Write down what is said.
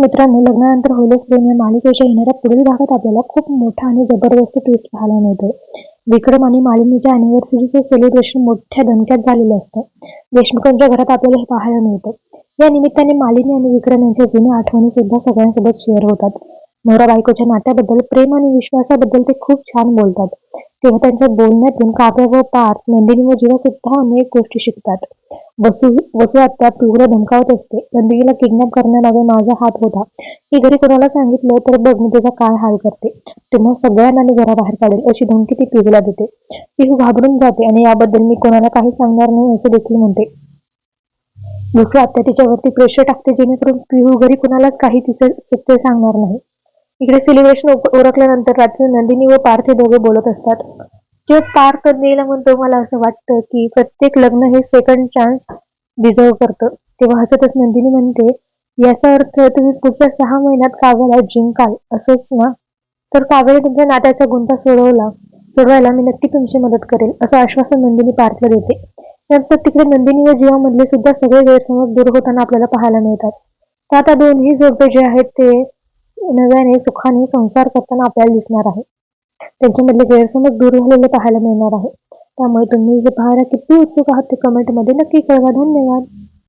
मित्रांनो लग्नानंतर होईलच प्रेम. या मालिकेच्या येणाऱ्या पुढील भागात आपल्याला खूप मोठा आणि जबरदस्त ट्विस्ट पाहायला मिळतोय. विक्रम आणि मालिनीच्या अॅनिव्हर्सरीचे सेलिब्रेशन मोठ्या दणक्यात झालेलं असतं. देशमुखांच्या घरात आपल्याला हे पाहायला मिळतं. या निमित्ताने मालिनी आणि विक्रम यांच्या जुन्या आठवणी सुद्धा सगळ्यांसोबत शेअर होतात. नवरा बायकोच्या नात्याबद्दल प्रेम आणि विश्वासाबद्दल ते खूप छान बोलतात. तेव्हा त्यांच्या बोलण्यातून काव्य व पार्थ नंदिनी व जीवा सुद्धा अनेक गोष्टी शिकतात. वसू वसू आत्या तीव्र धमकावत असते. नंदिनीला किडनॅप करण्यामागे माझा हात होता. मी घरी कोणाला सांगितलं तर बघ मी त्याचा काय हाल करते. तेव्हा सगळ्यांना मी घराबाहेर काढेल अशी धमकी ती पिहूला देते. पिहू घाबरून जाते आणि याबद्दल मी कोणाला काही सांगणार नाही असं देखील म्हणते. वसू आत्या तिच्यावरती प्रेशर टाकते जेणेकरून पिहू घरी कुणालाच काही तिचं सत्य सांगणार नाही. इकडे सेलिब्रेशन ओळखल्यानंतर रात्री नंदिनी व पार्थ हे दोघे बोलत असतात. जेव्हा पार्थ नेला म्हणतो मला असं वाटतं की प्रत्येक लग्न हे सेकंड चान्स डिझर्व करतं. तेव्हा हसतच नंदिनी म्हणते याचा अर्थ तुम्ही पुढच्या सहा महिन्यात काव्याला जिंकाल. असंच ना? तर काव्याने तुमच्या नात्याचा गुंता सोडवला. सोडवायला मी नक्की तुमची मदत करेल असं आश्वासन नंदिनी पार्थला देते. नंतर तिकडे नंदिनी व जीवामधले सुद्धा सगळे गैरसमज दूर होताना आपल्याला पाहायला मिळतात. तर आता दोन्ही जोडपे जे आहेत ते नव्याने सुखाने संसार करताना आपल्याला दिसणार आहे. त्यांच्यामधले गैरसमज दूर झालेले पाहायला मिळणार आहे. त्यामुळे तुम्ही हे पाहायला किती उत्सुक आहात ते कमेंटमध्ये नक्की कळवा. धन्यवाद.